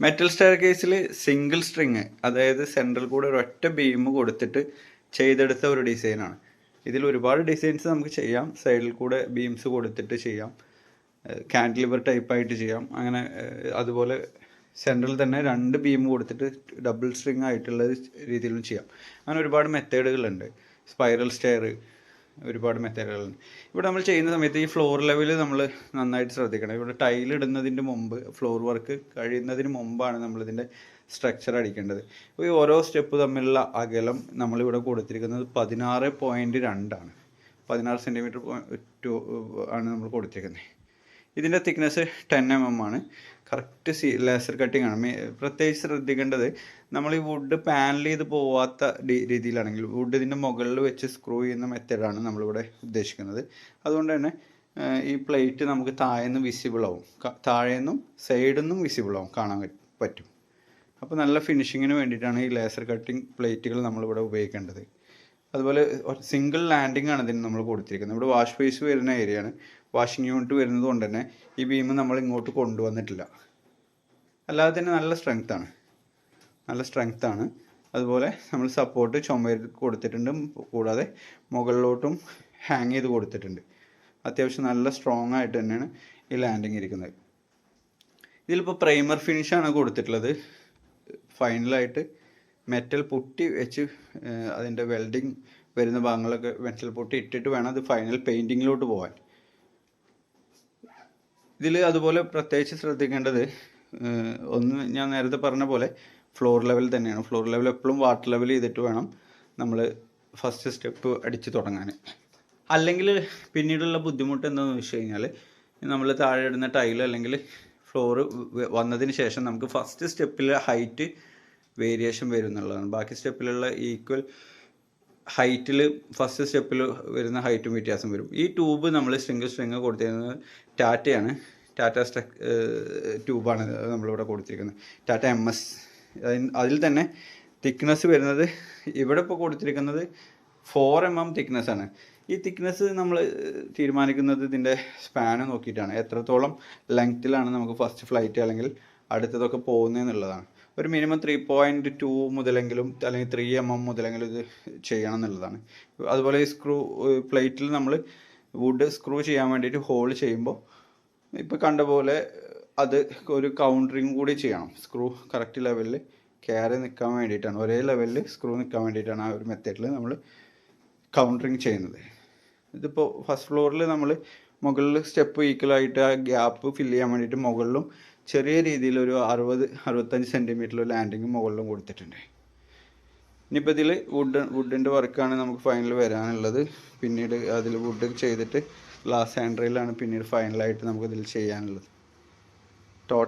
Metal stair കേസിൽ single string അതായത് central കൂടെ ഒരൊറ്റ ബീം കൊടുത്തിട്ട് ചെയ്തെടുത്ത ഒരു ഡിസൈനാണ് ഇതിൽ ഒരുപാട് ഡിസൈൻസ് നമുക്ക് ചെയ്യാം. സൈഡിൽ കൂടെ ബീംസ് കൊടുത്തിട്ട് ചെയ്യാം. കാൻഡിലിവർ ടൈപ്പായിട്ട് ചെയ്യാം. അങ്ങനെ അതുപോലെ സെൻട്രൽ തന്നെ രണ്ട് ബീം കൊടുത്തിട്ട് ഡബിൾ സ്ട്രിങ് ആയിട്ടുള്ള രീതിയിലും ചെയ്യാം. അങ്ങനെ ഒരുപാട് മെത്തേഡുകളുണ്ട് സ്പൈറൽ സ്റ്റെയർ ഒരുപാട് മെത്തേഡുകളുണ്ട്. ഇവിടെ നമ്മൾ ചെയ്യുന്ന സമയത്ത് ഈ ഫ്ലോർ ലെവൽ നമ്മൾ നന്നായിട്ട് ശ്രദ്ധിക്കണം. ഇവിടെ ടൈൽ ഇടുന്നതിന് മുമ്പ് ഫ്ലോർ വർക്ക് കഴിയുന്നതിന് മുമ്പാണ് നമ്മളിതിന്റെ സ്ട്രക്ചർ അടിക്കേണ്ടത്. ഈ ഓരോ സ്റ്റെപ്പ് തമ്മിലുള്ള അകലം നമ്മളിവിടെ കൊടുത്തിരിക്കുന്നത് പതിനാറ് പോയിന്റ് രണ്ടാണ് പതിനാറ് സെന്റിമീറ്റർ ടു ആണ് നമ്മൾ കൊടുത്തിരിക്കുന്നത്. ഇതിന്റെ തിക്നെസ് ടെൻ എം എം ആണ്. കറക്റ്റ് സി ലേസർ കട്ടിംഗ് ആണ്. പ്രത്യേകിച്ച് ശ്രദ്ധിക്കേണ്ടത് നമ്മൾ ഈ വുഡ് പാനൽ ചെയ്ത് പോവാത്ത രീതിയിലാണെങ്കിൽ വുഡ് ഇതിന്റെ മുകളിൽ വെച്ച് സ്ക്രൂ ചെയ്യുന്ന മെത്തേഡാണ് നമ്മളിവിടെ ഉദ്ദേശിക്കുന്നത്. അതുകൊണ്ട് തന്നെ ഈ പ്ലേറ്റ് നമുക്ക് താഴേന്ന് വിസിബിൾ ആവും. താഴെ താഴേന്നും നിന്നും വിസിബിൾ ആവും കാണാൻ പറ്റും. അപ്പോൾ നല്ല ഫിനിഷിങ്ങിന് വേണ്ടിയിട്ടാണ് ഈ ലേസർ കട്ടിംഗ് പ്ലേറ്റുകൾ നമ്മളിവിടെ ഉപയോഗിക്കേണ്ടത്. അതുപോലെ സിംഗിൾ ലാൻഡിംഗ് ആണ് ഇതിന് നമ്മൾ കൊടുത്തിരിക്കുന്നത്. ഇവിടെ വാഷ് ബേസ് വരുന്ന ഏരിയയാണ് വാഷിംഗ് യൂണിറ്റ് വരുന്നത് കൊണ്ട് തന്നെ ഈ ബീം നമ്മൾ ഇങ്ങോട്ട് കൊണ്ടുവന്നിട്ടില്ല. അല്ലാതെ തന്നെ നല്ല സ്ട്രെങ്ത് ആണ്. നല്ല സ്ട്രെങ്ത് ആണ്. അതുപോലെ നമ്മൾ സപ്പോർട്ട് ചുമരിൽ കൊടുത്തിട്ടുണ്ട്. കൂടാതെ മുകളിലോട്ടും ഹാങ് ചെയ്ത് കൊടുത്തിട്ടുണ്ട്. അത്യാവശ്യം നല്ല സ്ട്രോങ് ആയിട്ട് തന്നെയാണ് ഈ ലാൻഡിങ് ഇരിക്കുന്നത്. ഇതിലിപ്പോൾ പ്രൈമർ ഫിനിഷാണ് കൊടുത്തിട്ടുള്ളത്. ഫൈനലായിട്ട് മെറ്റൽ പുട്ടി വെച്ച് അതിന്റെ വെൽഡിങ് വരുന്ന ഭാഗങ്ങളൊക്കെ മെറ്റൽ പുട്ടി ഇട്ടിട്ട് വേണം അത് ഫൈനൽ പെയിന്റിങ്ങിലോട്ട് പോകാൻ ഇതിൽ അതുപോലെ പ്രത്യേകിച്ച് ശ്രദ്ധിക്കേണ്ടത് ഒന്ന് ഞാൻ നേരത്തെ പറഞ്ഞ പോലെ ഫ്ലോർ ലെവൽ തന്നെയാണ്. ഫ്ലോർ ലെവൽ എപ്പോഴും വാട്ടർ ലെവൽ ചെയ്തിട്ട് വേണം നമ്മൾ ഫസ്റ്റ് സ്റ്റെപ്പ് അടിച്ച് തുടങ്ങാൻ. അല്ലെങ്കിൽ പിന്നീടുള്ള ബുദ്ധിമുട്ട് എന്താണെന്ന് വെച്ച് കഴിഞ്ഞാൽ നമ്മൾ താഴെ ഇടുന്ന ടൈൽ അല്ലെങ്കിൽ ഫ്ലോർ വന്നതിന് ശേഷം നമുക്ക് ഫസ്റ്റ് സ്റ്റെപ്പിലെ ഹൈറ്റ് വേരിയേഷൻ വരും എന്നുള്ളതാണ്. ബാക്കി സ്റ്റെപ്പിലുള്ള ഈക്വൽ ഹൈറ്റിൽ ഫസ്റ്റ് സ്റ്റെപ്പിൽ വരുന്ന ഹൈറ്റും വ്യത്യാസം വരും. ഈ ട്യൂബ് നമ്മൾ സ്ട്രിങ് സ്ട്രിങ് കൊടുത്തിരുന്നത് ടാറ്റയാണ്. ടാറ്റ സ്ട്രക് ട്യൂബാണ് നമ്മളിവിടെ കൊടുത്തിരിക്കുന്നത്. ടാറ്റ എം എസ് അതിൽ തന്നെ തിക്നെസ് വരുന്നത് ഇവിടെ ഇപ്പോൾ കൊടുത്തിരിക്കുന്നത് ഫോർ എം എം തിക്നെസ് ആണ്. ഈ തിക്നെസ് നമ്മൾ തീരുമാനിക്കുന്നത് ഇതിന്റെ സ്പാന് നോക്കിയിട്ടാണ്. എത്രത്തോളം ലെങ്ത്തിലാണ് നമുക്ക് ഫസ്റ്റ് ഫ്ലൈറ്റ് അല്ലെങ്കിൽ അടുത്തതൊക്കെ പോകുന്നതെന്നുള്ളതാണ് ഒരു മിനിമം ത്രീ പോയിന്റ് ടു മുതലെങ്കിലും അല്ലെങ്കിൽ ത്രീ എം എം മുതലെങ്കിലും ഇത് ചെയ്യണം എന്നുള്ളതാണ്. അതുപോലെ ഈ സ്ക്രൂ പ്ലേറ്റിൽ നമ്മൾ വുഡ് സ്ക്രൂ ചെയ്യാൻ വേണ്ടിയിട്ട് ഹോൾ ചെയ്യുമ്പോൾ ഇപ്പോൾ കണ്ട പോലെ അത് ഒരു കൗണ്ടറിങ് കൂടി ചെയ്യണം. സ്ക്രൂ കറക്റ്റ് ലെവലിൽ കയറി നിൽക്കാൻ വേണ്ടിയിട്ടാണ്. ഒരേ ലെവലിൽ സ്ക്രൂ നിൽക്കാൻ വേണ്ടിയിട്ടാണ് ആ ഒരു മെത്തേഡിൽ നമ്മൾ കൗണ്ടറിങ് ചെയ്യുന്നത്. ഇതിപ്പോൾ ഫസ്റ്റ് ഫ്ലോറിൽ നമ്മൾ മുകളിൽ സ്റ്റെപ്പ് ഈക്വലായിട്ട് ആ ഗ്യാപ്പ് ഫില്ല് ചെയ്യാൻ വേണ്ടിയിട്ട് മുകളിലും ചെറിയ രീതിയിൽ ഒരു അറുപത് അറുപത്തഞ്ച് സെന്റിമീറ്റർ ലാൻഡിങ് മുകളിലും കൊടുത്തിട്ടുണ്ട്. ഇനിയിപ്പോൾ ഇതിൽ വുഡ് വുഡിന്റെ വർക്കാണ് നമുക്ക് ഫൈനൽ വരാനുള്ളത്. പിന്നീട് അതിൽ വുഡ് ചെയ്തിട്ട് ഗ്ലാസ് ഹാൻഡ്രയിലാണ് പിന്നീട് ഫൈനലായിട്ട് നമുക്ക് ഇതിൽ ചെയ്യാനുള്ളത്. ടോട്ടൽ